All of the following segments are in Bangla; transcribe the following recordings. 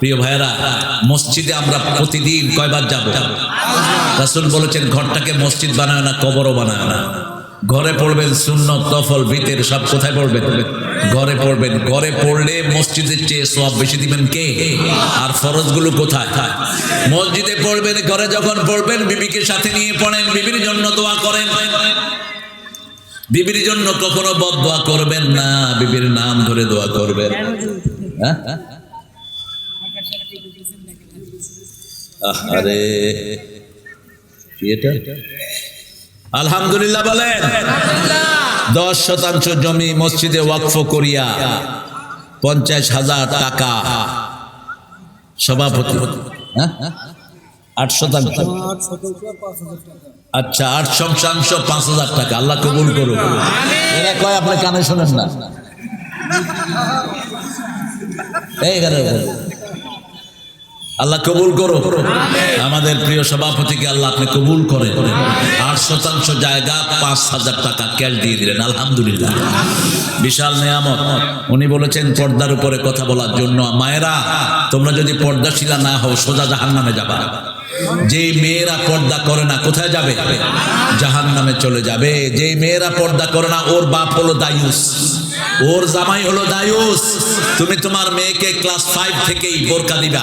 প্রিয় ভাইয়েরা, মসজিদে আমরা প্রতিদিন কয়বার যাব? রাসুল বলেছেন, ঘরটাকে মসজিদ বানায় না, কবরও বানায় না। ঘরে পড়বেন শূন্য তফল ভিতের সব কোথায় পড়বেন? ঘরে পড়বেন। ঘরে পড়লে মসজিদের চেয়ে সব বেশি দিবেন কে? আর ফরজগুলো কোথায়? মসজিদে পড়বেন, ঘরে যখন পড়বেন, বিবিকে সাথে নিয়ে পড়েন, বিবির জন্য দোয়া করেন। বিবির জন্য কখনো বদ দোয়া করবেন না, বিবির নাম ধরে দোয়া করবেন। হ্যাঁ? আরে এটা? আলহামদুলিল্লাহ বলেন। দশ শতাংশ জমি মসজিদে ওয়াকফ করিয়া পঞ্চাশ হাজার টাকা। সভাপতি। হ্যাঁ? আট শতাংশ। আচ্ছা আট শতাংশ পাঁচ হাজার টাকা। আল্লাহ কবুল করুন এরা কয় আপনি কানে শোনেন না? এই এখানে। আল্লাহ কবুল করো। আমাদের প্রিয় সভাপতিকে আল্লাহ আপনি কবুল করে আট শতাংশ জায়গা, পাঁচ হাজার টাকা ক্যাশ দিয়ে দিলেন। আলহামদুলিল্লাহ। বিশাল নেয়ামত। উনি বলেছেন, পর্দার উপরে কথা বলার জন্য, মায়েরা, তোমরা যদি পর্দাশিলা না হও, সোজা জাহান নামে যাবা। যে মেয়েরা পর্দা করে না, কোথায় যাবে? জাহান নামে চলে যাবে। যে মেয়েরা পর্দা করে না, ওর বাপ হলো দায়ুস। ওর জামাই হলো দায়ুস। তুমি তোমার মেয়েকে ক্লাস ফাইভ থেকেই বোরকা দিবা।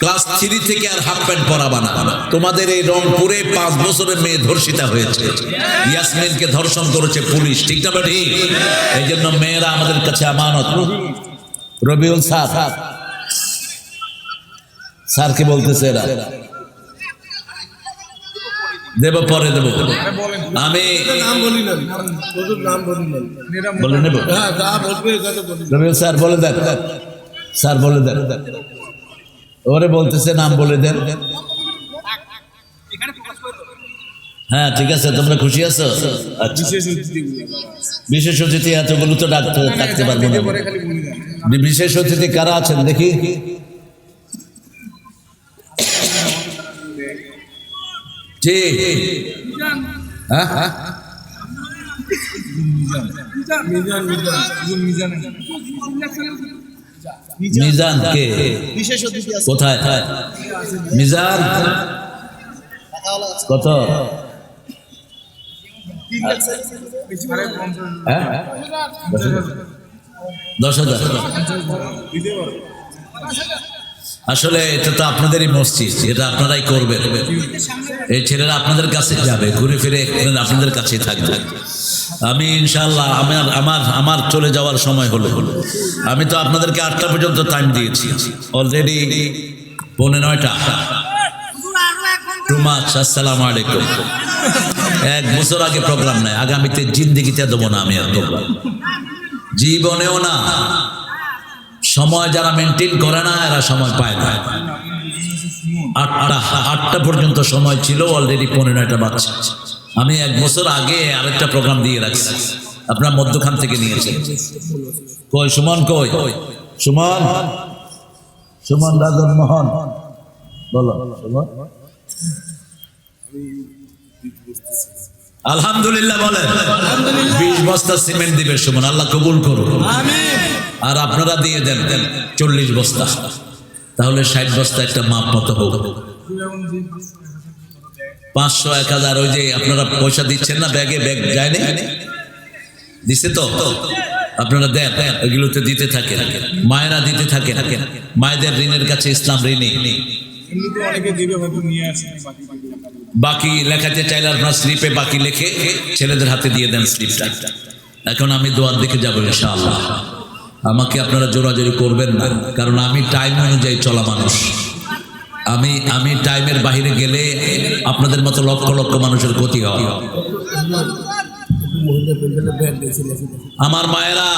ক্লাস থ্রি থেকে আর হাফ প্যান্ট পরাবা না। তোমাদের এই রংপুরে পাঁচ বছরের মেয়ে ধর্ষিতা হয়েছে। ইয়াসমিনকে ধর্ষণ করেছে পুলিশ। ঠিক না ঠিক এই জন্য মেয়েরা আমাদের কাছে আমানত। রবিউল স্যার। স্যারকে বলতেছে এরা? দেব পরে দেব। আমি নাম বলি না। হুজুর নাম বলি না। বলে নেব? হ্যাঁ স্যার বলে দেন। স্যার বলে দেন। ওরে বলতেছে নাম বলে দেন। হ্যাঁ ঠিক আছে তোমরা খুশি আছো? আচ্ছা। বিশেষ অতিথি এতগুলো তো ডাকতে ডাকতে পারব না। পরে খালি বলি না। বিশেষ অতিথি কারা আছেন দেখি? ঠিক হ্যাঁ হ্যাঁ। মিজান। মিজান হুজুর মিজান। মিজান। কে? বিশেষ অতিথি আছে। কোথায়? মিজান। কত? হ্যাঁ? দশ হাজার। আসলে এটা তো আপনাদেরই মসজিদ, এটা আপনারাই করবেন। এই ছেলেরা আপনাদের কাছে যাবে, ঘুরে ফিরে আপনাদের কাছেই থাকবে। আমি ইনশাল্লাহ আমার আমার আমার চলে যাওয়ার সময় হলো। হলো আমি তো আপনাদেরকে আটটা পর্যন্ত টাইম দিয়েছি। অলরেডি পৌনে নয়টা। টু মাচ আসসালামু আলাইকুম। এক বছর আগে প্রোগ্রাম নাই, আগামীতে জিন্দিগিতে দেবো না আমি আর প্রোগ্রাম জীবনেও না। সময় যারা মেনটেন করে না এরা সময় পায় না। আটটা আটটা পর্যন্ত সময় ছিল অলরেডি পনেরোটা বাচ্চা আমি এক বছর আগে আরেকটা প্রোগ্রাম দিয়ে রাখছি। আপনার মধ্যখান থেকে নিয়েছেন। কই সুমন কই? সুমন? সুমন রাজন মোহন বলো সুমন? আলহামদুলিল্লাহ বলেন। বিশ বস্তা সিমেন্ট দিবে সুমন আল্লাহ কবুল করুন আর আপনারা দিয়ে দেন চল্লিশ বস্তা। তাহলে ষাট বস্তা একটা মাপ মতো হোক। পাঁচশো, এক হাজার, ওই যে আপনারা পয়সা দিচ্ছেন না ব্যাগে, ব্যাগ যায়নি? দিছে তো? আপনারা দেন, ওইগুলোতে দিতে থাকে মায়েরা দিতে থাকে মায়েদের ঋণের কাছে ইসলাম ঋণী। না। বাকি লেখাতে চাইলে আপনার স্লিপে বাকি লিখে ছেলেদের হাতে দিয়ে দেন স্লিপটা। এখন আমি দোয়ার দিকে যাব ইনশাআল্লাহ। আমাকে আপনারা জোরাজোরি করবেন না, কারণ আমি টাইম অনুযায়ী চলা মানুষ। আমি আমি টাইমের বাইরে গেলে আপনাদের মতো লক্ষ লক্ষ মানুষের ক্ষতি হয়। আমার মায়েরা,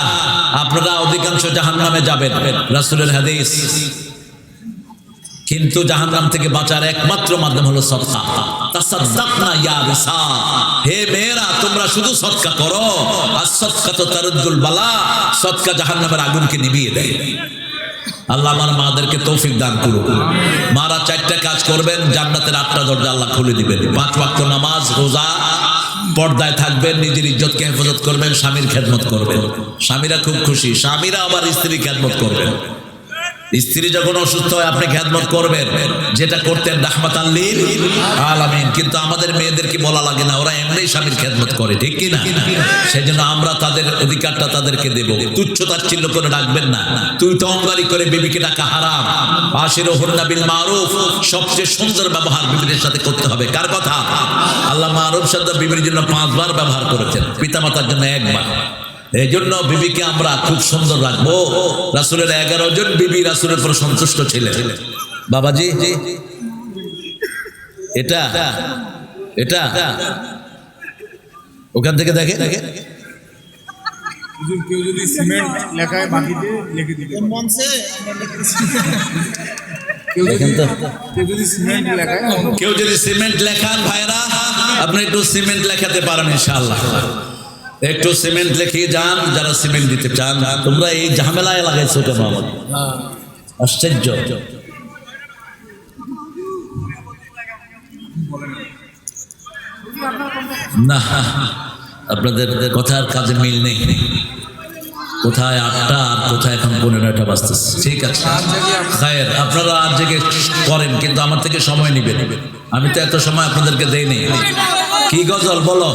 আপনারা অধিকাংশ জাহান নামে যাবেন, রাসুলের হাদিস। কিন্তু জাহান্নাম থেকে বাঁচার একমাত্র মাধ্যম হলো সৎকা হে মেয়েরা, তোমরা শুধু সৎকা করো, আর সৎকা তো তারুদ্দুল বালা, সৎকা জাহান্নামের আগুনকে নিভিয়ে দেয়। আল্লাহ আমার মাদেরকে তৌফিক দান করুন মারা চারটা কাজ করবেন, জান্নাতের আটটা দরজা আল্লাহ খুলে দিবেন। পাঁচ ওয়াক্ত নামাজ, রোজা, পর্দায় থাকবেন, নিজের ইজ্জতকে হেফাজত করবেন, স্বামীর খেদমত করবেন। স্বামীরা খুব খুশি, স্বামীরা আবার স্ত্রীর খেদমত করবেন। স্ত্রী যখন অসুস্থ হয়, আপনি খেদমত করবেন। যেটা করতেন রাহমাত আল্লিল আলামিন। কিন্তু আমাদের মেয়েদেরকে বলা লাগে না? ওরা এমনি স্বামীর খেদমত করে, ঠিক কি না? সেজন্য আমরা তাদের অধিকারটা তাদেরকে দেব। তুচ্ছ তাচ্ছিল্য করে ডাকবেন না। তুই তো অঙ্গারি করে বিবিকে ডাকা হারাম। হুন্না বিল মারুফ। সবচেয়ে সুন্দর ব্যবহার বিবিদের সাথে করতে হবে। কার কথা? আল্লাহ মারুফ শব্দ বিবির জন্য পাঁচবার ব্যবহার করেছেন। পিতামাতার জন্য একবার। এই জন্য বিবিকে আমরা খুব সুন্দর রাখব। রাসুলের এগারো জন বিবি রাসুলের পর সন্তুষ্ট ছিলেন। বাবাজি এটা এটা ওখান থেকে দেখে দেখে কেউ যদি সিমেন্ট লেখায় লিখে। কেউ যদি দেখেন তো। কেউ যদি সিমেন্ট লেখায় কেউ যদি সিমেন্ট লেখান ভাইরা আপনি একটু সিমেন্ট লেখাতে পারেন ইনশাআল্লাহ। একটু সিমেন্ট লিখিয়ে যান, যারা সিমেন্ট দিতে চান। তোমরা এই ঝামেলায় লাগাইছো কেন আশ্চর্য। না, আপনাদের কথার কাজে মিল নেই। কোথায় আটটা আর কোথায় এখন পনেরোটা বাজতেছে? ঠিক আছে। খায়ের, আপনারা আর জেগে করেন, কিন্তু আমার থেকে সময় নেবেন। আমি তো এত সময় আপনাদেরকে দেইনি কি গজল, বলো।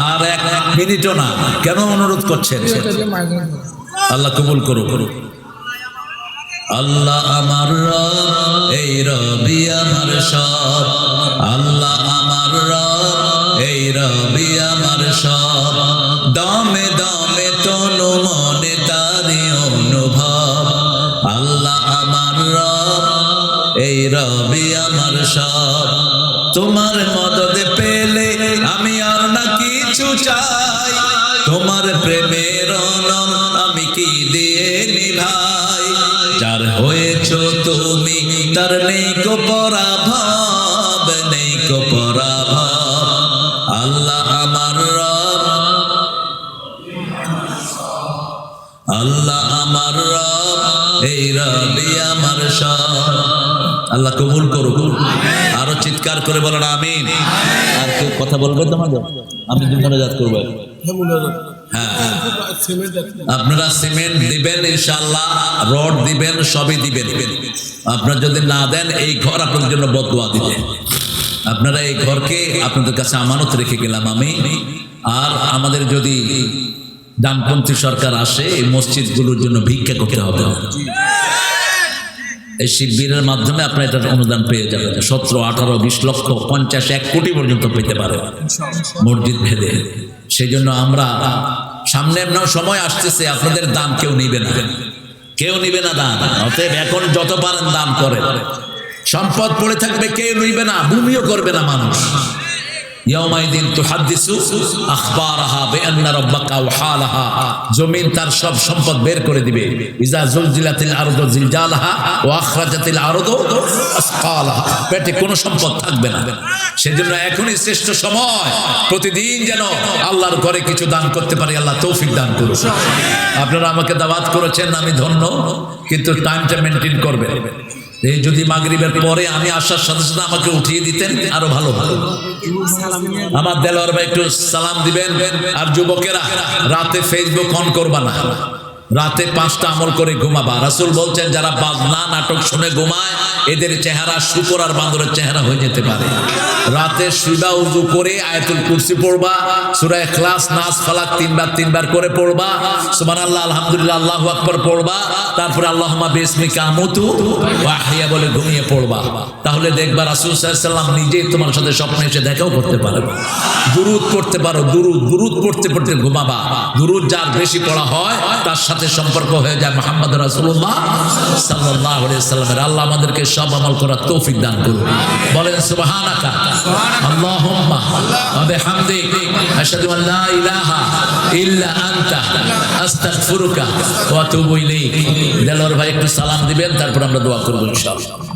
আর এক এক মিনিটও না। কেন অনুরোধ করছেন? আল্লাহ কবুল করো করো আল্লাহ আমার এই রবি আমার সব। চাই। তোমার প্রেমের অনল আমি কি দিয়ে নিভাই? যার হয়েছ তুমি, তার নেই কো পরাভব, নেই কো পরাভব। আল্লাহ আমার রব। আল্লাহ আমার রব, এই রবি আমার সব। আল্লাহ কবুল করুক চিৎকার করে বলেন, আমিন। আর কেউ কথা বলবে তোমাদের? আমি দুজনে যাত করব। হ্যাঁ হ্যাঁ। আপনারা সিমেন্ট দিবেন ইনশাল্লাহ রড দিবেন, সবই দিবেন। আপনারা যদি না দেন, এই ঘর আপনাদের জন্য বদুয়া দিবে। আপনারা এই ঘরকে আপনাদের কাছে আমানত রেখে গেলাম আমি। আর আমাদের যদি ডানপন্থী সরকার আসে, এই মসজিদগুলোর জন্য ভিক্ষা করতে হবে। এই শিবিরের মাধ্যমে আপনার এটা অনুদান পেয়ে যাবেন। সতেরো, আঠারো, বিশ লক্ষ, পঞ্চাশ, এক কোটি পর্যন্ত পেতে পারে মসজিদ ভেদে। সেই জন্য আমরা সামনে সময় আসতেছে, আপনাদের দাম কেউ নিবে না। কেউ নিবে না দান অতএব এখন যত পারেন দাম করে সম্পদ পড়ে থাকবে, কেউ নিবে না, ভূমিও করবে না মানুষ। সম্পদ বের করে দিবে। কোনো সম্পদ থাকবে না। এখনই শ্রেষ্ঠ সময়। প্রতিদিন যেন আল্লাহর ঘরে কিছু দান করতে পারি, আল্লাহ তৌফিক দান করুন আপনারা আমাকে দাওয়াত করেছেন, আমি ধন্য। কিন্তু টাইমটা মেনটেন করবেন। এই যদি মাগরিবের পরে আমি আসার সাথে সাথে আমাকে উঠিয়ে দিতেন, আরও ভালো ভালো আমার দেলোয়ার ভাই একটু সালাম দিবেন। আর যুবকেরা, রাতে ফেসবুক অন করবা না। রাতে পাঁচটা আমল করে ঘুমাবা। রাসুল বলছেন, যারা বাজনা, নাটক শুনে ঘুমায়, এদের চেহারা শুকর আর বান্দরের চেহারা হয়ে যেতে পারে। রাতে শুইবা উজু করে আয়াতুল কুরসি পড়বা সুরায় ইখলাস নাচ ফালাক তিনবার তিনবার করে পড়বা। সুবহানাল্লাহ, আলহামদুলিল্লাহ, আল্লাহু আকবার পড়বা। তারপরে আল্লাহ বিসমিকা আমুতু বলে ঘুমিয়ে পড়বা। তাহলে দেখবা রাসূল সাল্লাম নিজেই তোমার সাথে স্বপ্নে এসে দেখাও করতে পারবে। দুরুদ পড়তে পারো, দুরুদ দুরুদ পড়তে পড়তে ঘুমাবা। দুরুদ যার বেশি পড়া হয়, তার সাথে সম্পর্ক হয়ে যায় মোহাম্মদ রাসূলুল্লাহ সাল্লাল্লাহু আলাইহি সাল্লামের আল্লাহ আমাদেরকে সব আমল করার তৌফিক দান করুন। বলেন, সুবহানাকা, আল্লাহুম্মা, ওয়া বিহামদিক, আশহাদু আন লা ইলাহা ইল্লা আনতা, আস্তাগফিরুকা ওয়া আতুবু ইলাইক। দেলোয়ার ভাই একটু সালাম দিবেন তারপর আমরা দোয়া করব ইনশাআল্লাহ।